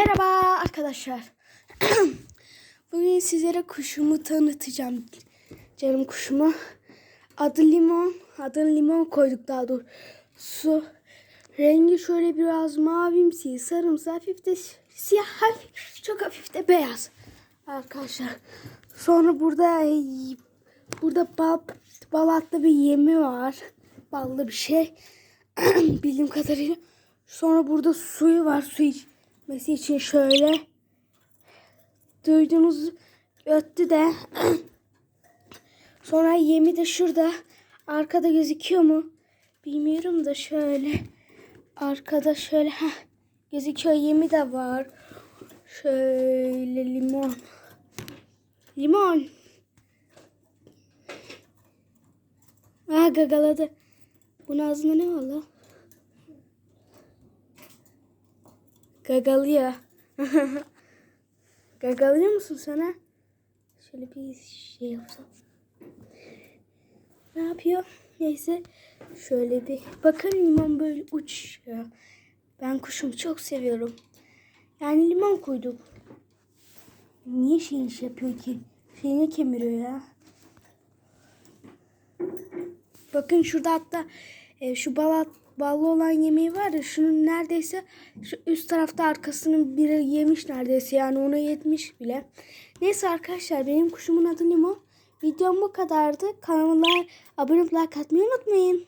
Merhaba arkadaşlar. Bugün sizlere kuşumu tanıtacağım. Canım kuşumu. Adı limon. Adını limon koyduk daha doğrusu. Rengi şöyle biraz mavimsi, sarımsı, hafif de siyah, hafif, çok hafif de beyaz. Arkadaşlar. Sonra burada burada bal, balatlı bir yemi var. Ballı bir şey. Bildiğim kadarıyla. Sonra burada suyu var. Su içmesi için şöyle. Duydunuz öttü de. Sonra yemi de şurada. Arkada gözüküyor mu? Bilmiyorum da şöyle. Arkada şöyle. Heh, gözüküyor. Yemi de var. Şöyle limon. Limon. Aa gagaladı. Bunun ağzında ne var lan? Gagalıyor. Gagalıyor musun sana? Şöyle bir şey yapsam. Ne yapıyor? Neyse. Şöyle bir bakın limon böyle uçuyor. Ben kuşumu çok seviyorum. Yani limon koyduk. Niye şey iş yapıyor ki? Şeyini kemiriyor ya. Bakın şurada hatta e, şu balat ballı olan yemeği var ya şunun neredeyse şu üst tarafta arkasının biri yemiş neredeyse yani ona yetmiş bile. Neyse arkadaşlar benim kuşumun adı Limon. Videom bu kadardı. Kanalıma abone olup like unutmayın.